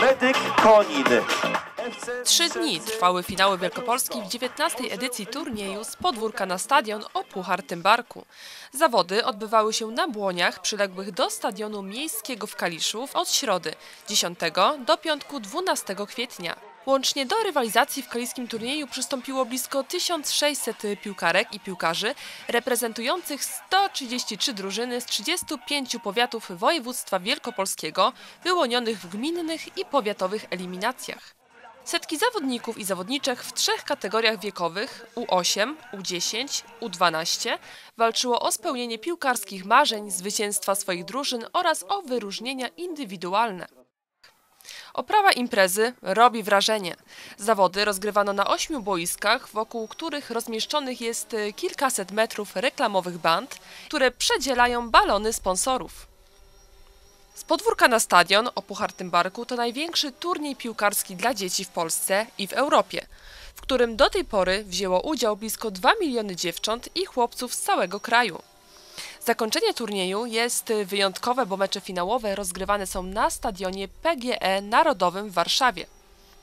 Medyk Konin. Trzy dni trwały finały Wielkopolski w 19. edycji turnieju z podwórka na stadion o Puchar Tymbarku. Zawody odbywały się na błoniach przyległych do stadionu miejskiego w Kaliszu od środy 10 do piątku 12 kwietnia. Łącznie do rywalizacji w kaliskim turnieju przystąpiło blisko 1600 piłkarek i piłkarzy reprezentujących 133 drużyny z 35 powiatów województwa wielkopolskiego wyłonionych w gminnych i powiatowych eliminacjach. Setki zawodników i zawodniczek w trzech kategoriach wiekowych U8, U10, U12 walczyło o spełnienie piłkarskich marzeń, zwycięstwa swoich drużyn oraz o wyróżnienia indywidualne. Oprawa imprezy robi wrażenie. Zawody rozgrywano na ośmiu boiskach, wokół których rozmieszczonych jest y, kilkaset metrów reklamowych band, które przedzielają balony sponsorów. Z podwórka na stadion o Puchar Tymbarku to największy turniej piłkarski dla dzieci w Polsce i w Europie, w którym do tej pory wzięło udział blisko 2 miliony dziewcząt i chłopców z całego kraju. Zakończenie turnieju jest wyjątkowe, bo mecze finałowe rozgrywane są na stadionie PGE Narodowym w Warszawie.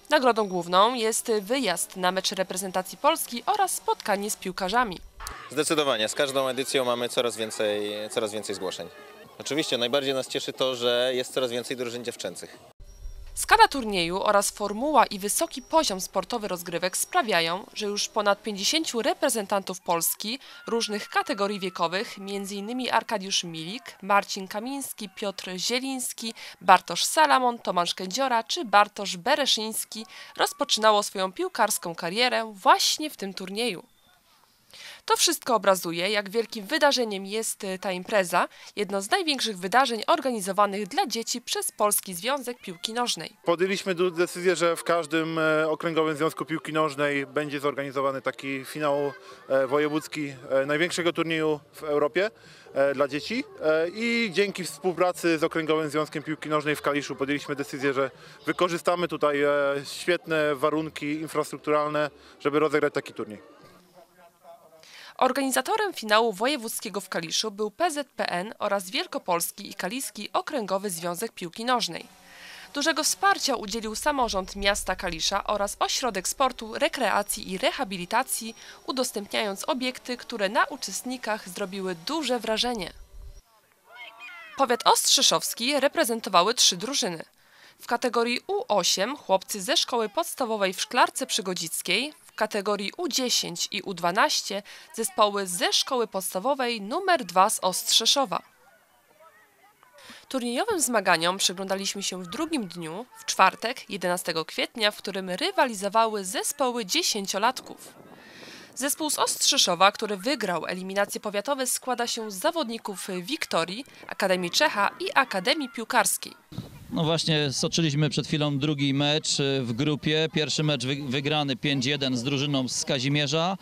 Nagrodą główną jest wyjazd na mecz reprezentacji Polski oraz spotkanie z piłkarzami. Zdecydowanie, z każdą edycją mamy coraz więcej, coraz więcej zgłoszeń. Oczywiście najbardziej nas cieszy to, że jest coraz więcej drużyn dziewczęcych. Skala turnieju oraz formuła i wysoki poziom sportowy rozgrywek sprawiają, że już ponad 50 reprezentantów Polski różnych kategorii wiekowych, m.in. Arkadiusz Milik, Marcin Kamiński, Piotr Zieliński, Bartosz Salamon, Tomasz Kędziora czy Bartosz Bereszyński rozpoczynało swoją piłkarską karierę właśnie w tym turnieju. To wszystko obrazuje, jak wielkim wydarzeniem jest y, ta impreza, jedno z największych wydarzeń organizowanych dla dzieci przez Polski Związek Piłki Nożnej. Podjęliśmy decyzję, że w każdym e, okręgowym związku piłki nożnej będzie zorganizowany taki finał e, wojewódzki e, największego turnieju w Europie dla dzieci i dzięki współpracy z okręgowym związkiem piłki nożnej w Kaliszu podjęliśmy decyzję, że wykorzystamy tutaj świetne warunki infrastrukturalne, żeby rozegrać taki turniej. Organizatorem finału wojewódzkiego w Kaliszu był PZPN oraz Wielkopolski i Kaliski Okręgowy Związek Piłki Nożnej. Dużego wsparcia udzielił samorząd miasta Kalisza oraz Ośrodek Sportu, Rekreacji i Rehabilitacji, udostępniając obiekty, które na uczestnikach zrobiły duże wrażenie. Powiat ostrzeszowski reprezentowały trzy drużyny. W kategorii U8 chłopcy ze szkoły podstawowej w Szklarce Przygodzickiej, kategorii U10 i U12 zespoły ze szkoły podstawowej nr 2 z Ostrzeszowa. Turniejowym zmaganiom przyglądaliśmy się w drugim dniu, w czwartek, 11 kwietnia, w którym rywalizowały zespoły dziesięciolatków. Zespół z Ostrzeszowa, który wygrał eliminacje powiatowe, składa się z zawodników Wiktorii, Akademii Czecha i Akademii Piłkarskiej. No właśnie, stoczyliśmy przed chwilą drugi mecz y, w grupie. Pierwszy mecz wy- wygrany 5-1 z drużyną z Kazimierza.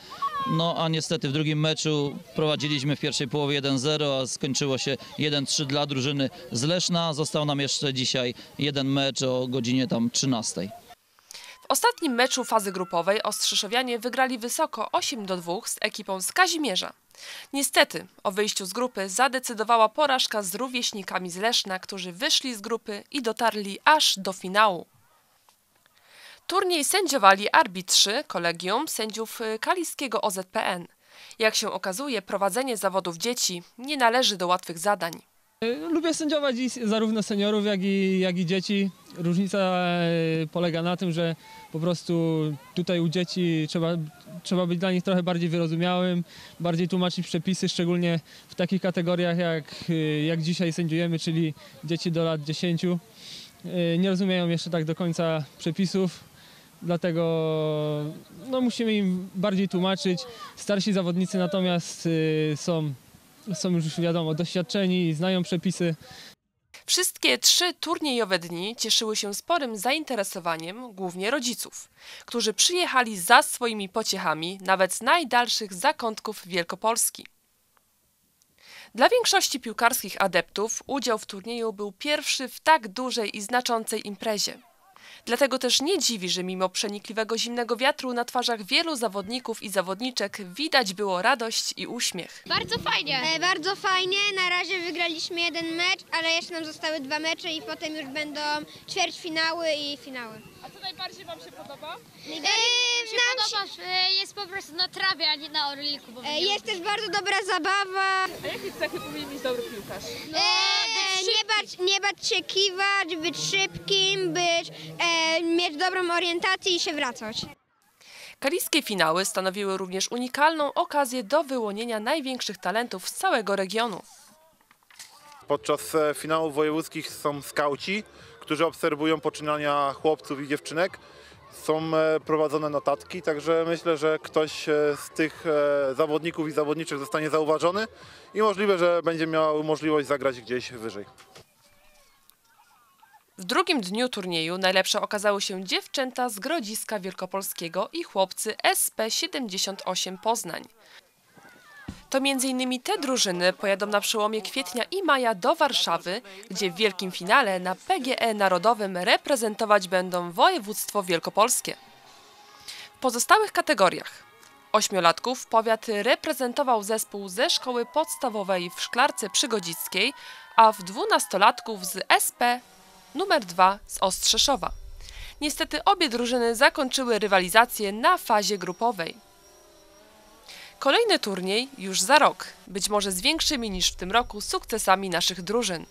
No a niestety w drugim meczu prowadziliśmy w pierwszej połowie 1-0, a skończyło się 1-3 dla drużyny z Leszna. Został nam jeszcze dzisiaj jeden mecz o godzinie tam 13. W ostatnim meczu fazy grupowej Ostrzeszowianie wygrali wysoko 8 do 2 z ekipą z Kazimierza. Niestety o wyjściu z grupy zadecydowała porażka z rówieśnikami z Leszna, którzy wyszli z grupy i dotarli aż do finału. Turniej sędziowali arbitrzy kolegium sędziów y, kaliskiego OZPN. Jak się okazuje, prowadzenie zawodów dzieci nie należy do łatwych zadań. Lubię sędziować zarówno seniorów, jak i, jak i dzieci. Różnica e, polega na tym, że po prostu tutaj u dzieci trzeba, trzeba być dla nich trochę bardziej wyrozumiałym, bardziej tłumaczyć przepisy, szczególnie w takich kategoriach jak, e, jak dzisiaj sędziujemy, czyli dzieci do lat 10. E, Nie rozumieją jeszcze tak do końca przepisów, dlatego no, musimy im bardziej tłumaczyć. Starsi zawodnicy natomiast e, są są już wiadomo doświadczeni, znają przepisy. Wszystkie trzy turniejowe dni cieszyły się sporym zainteresowaniem głównie rodziców, którzy przyjechali za swoimi pociechami nawet z najdalszych zakątków Wielkopolski. Dla większości piłkarskich adeptów udział w turnieju był pierwszy w tak dużej i znaczącej imprezie. Dlatego też nie dziwi, że mimo przenikliwego zimnego wiatru na twarzach wielu zawodników i zawodniczek widać było radość i uśmiech. Bardzo fajnie. E, bardzo fajnie, na razie wygraliśmy jeden mecz, ale jeszcze nam zostały dwa mecze i potem już będą ćwierćfinały i finały. A co najbardziej Wam się podoba? E, się nam się, podoba, że jest po prostu na trawie, a nie na orliku. Bo e, jest też bardzo dobra zabawa. A jakie cechy powinien mieć dobry piłkarz? E, nie, bać, nie bać się kiwać, być szybkim, być, e, mieć dobrą orientację i się wracać. Kaliskie finały stanowiły również unikalną okazję do wyłonienia największych talentów z całego regionu. Podczas e, finałów wojewódzkich są skauci, którzy obserwują poczynania chłopców i dziewczynek. Są e, prowadzone notatki, także myślę, że ktoś e, z tych e, zawodników i zawodniczek zostanie zauważony i możliwe, że będzie miał możliwość zagrać gdzieś wyżej. W drugim dniu turnieju najlepsze okazały się dziewczęta z Grodziska Wielkopolskiego i chłopcy SP78 Poznań. To m.in. te drużyny pojadą na przełomie kwietnia i maja do Warszawy, gdzie w wielkim finale na PGE Narodowym reprezentować będą województwo wielkopolskie. W pozostałych kategoriach ośmiolatków powiat reprezentował zespół ze szkoły podstawowej w Szklarce Przygodzickiej, a w dwunastolatków z SP numer 2 z Ostrzeszowa. Niestety obie drużyny zakończyły rywalizację na fazie grupowej. Kolejny turniej już za rok, być może z większymi niż w tym roku sukcesami naszych drużyn.